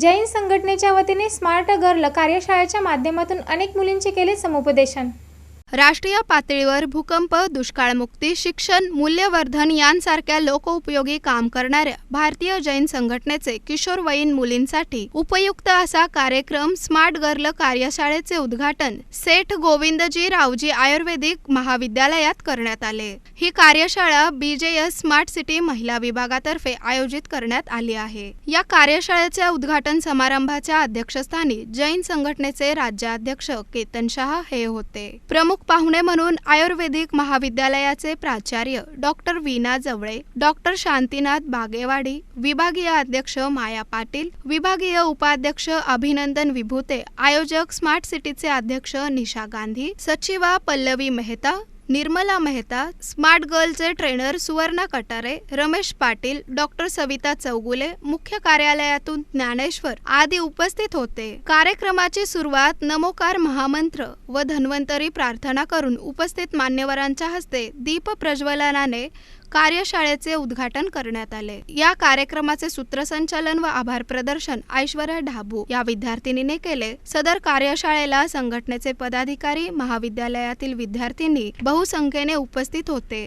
जैन संघटनेच्या वतीने smart girl कार्यशाळेच्या माध्यमातून अनेक मुलींचे केले समुपदेशन. राष्ट्रीय पातळीवर भूकंप दुष्काळमुक्ती शिक्षण मूल्यवर्धन यांसारख्या लोकउपयोगी काम करणाऱ्या भारतीय जैन संघटनेचे किशोरवयीन मुलींसाठी उपयुक्त असा कार्यक्रम स्मार्ट गर्ल कार्यशाळेचे उद्घाटन सेठ गोविंदजी रावजी आयुर्वेदिक महाविद्यालयात करण्यात आले. ही कार्यशाळा बीजेएस स्मार्ट सिटी महिला विभागातर्फे आयोजित करण्यात आली आहे. या कार्यशाळेच्या उद्घाटन समारंभाच्या अध्यक्षस्थानी जैन संघटनेचे राज्याध्यक्ष केतन शाह हे होते. प्रमुख पाहुणे म्हणून आयुर्वेदिक महाविद्यालयाचे प्राचार्य डॉक्टर वीना जवळे डॉक्टर शांतीनाथ बागेवाडी विभागीय अध्यक्ष माया पाटील विभागीय उपाध्यक्ष अभिनंदन विभूते आयोजक स्मार्ट सिटीचे अध्यक्ष निशा गांधी सचिवा पल्लवी मेहता निर्मला मेहता स्मार्ट गर्लचे ट्रेनर सुवर्णा कटारे रमेश पाटील डॉक्टर सविता चौगुले मुख्य कार्यालयातून ज्ञानेश्वर आदी उपस्थित होते. कार्यक्रमाची सुरुवात नमोकार महामंत्र व धन्वंतरी प्रार्थना करून उपस्थित मान्यवरांच्या हस्ते दीप प्रज्वलनाने कार्यशाळेचे उद्घाटन करण्यात आले. या कार्यक्रमाचे सूत्रसंचालन व आभार प्रदर्शन ऐश्वर्या ढाबू या विद्यार्थिनीने केले. सदर कार्यशाळेला संघटनेचे पदाधिकारी महाविद्यालयातील विद्यार्थ्यांनी बहुसंख्येने उपस्थित होते.